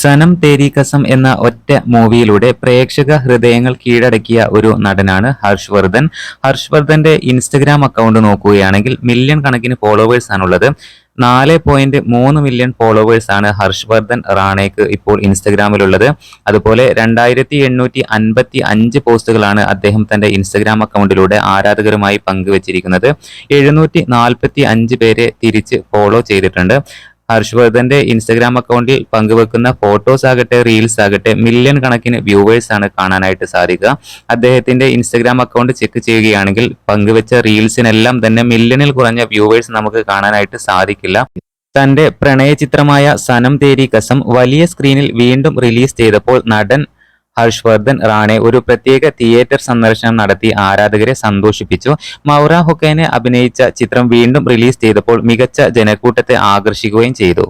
സനം തേരി കസം എന്ന ഒറ്റ മൂവിയിലൂടെ പ്രേക്ഷക ഹൃദയങ്ങൾ കീഴടക്കിയ ഒരു നടനാണ് ഹർഷ് വർദ്ധൻ ഹർഷ് വർദ്ധന്റെ ഇൻസ്റ്റഗ്രാം അക്കൗണ്ട് നോക്കുകയാണെങ്കിൽ മില്യൺ കണക്കിന് ഫോളോവേഴ്സ് ആണുള്ളത്. നാല് പോയിന്റ് മൂന്ന് മില്യൺ ഫോളോവേഴ്സ് ആണ് ഹർഷ് വർദ്ധൻ റാണേക്ക് ഇപ്പോൾ ഇൻസ്റ്റഗ്രാമിലുള്ളത്. അതുപോലെ രണ്ടായിരത്തി എണ്ണൂറ്റി അൻപത്തി അഞ്ച് പോസ്റ്റുകളാണ് അദ്ദേഹം തന്റെ ഇൻസ്റ്റഗ്രാം അക്കൗണ്ടിലൂടെ ആരാധകരുമായി പങ്കുവച്ചിരിക്കുന്നത്. എഴുന്നൂറ്റി നാൽപ്പത്തി അഞ്ച് പേരെ തിരിച്ച് ഫോളോ ചെയ്തിട്ടുണ്ട്. ഹർഷവർദ്ധന്റെ ഇൻസ്റ്റഗ്രാം അക്കൗണ്ടിൽ പങ്കുവെക്കുന്ന ഫോട്ടോസ് ആകട്ടെ റീൽസ് ആകട്ടെ മില്യൺ കണക്കിന് വ്യൂവേഴ്സ് ആണ് കാണാനായിട്ട് സാധിക്കുക. അദ്ദേഹത്തിന്റെ ഇൻസ്റ്റഗ്രാം അക്കൗണ്ട് ചെക്ക് ചെയ്യുകയാണെങ്കിൽ പങ്കുവെച്ച റീൽസിനെല്ലാം തന്നെ മില്യണിൽ കുറഞ്ഞ വ്യൂവേഴ്സ് നമുക്ക് കാണാനായിട്ട് സാധിക്കില്ല. തന്റെ പ്രണയ ചിത്രമായ സനം തേരി കസം വലിയ സ്ക്രീനിൽ വീണ്ടും റിലീസ് ചെയ്തപ്പോൾ നടൻ ഹർഷ് റാണെ ഒരു പ്രത്യേക തിയേറ്റർ സന്ദർശനം നടത്തി ആരാധകരെ സന്തോഷിപ്പിച്ചു. മൗറ ഹുക്കൈനെ അഭിനയിച്ച ചിത്രം വീണ്ടും റിലീസ് ചെയ്തപ്പോൾ മികച്ച ജനക്കൂട്ടത്തെ ആകർഷിക്കുകയും ചെയ്തു.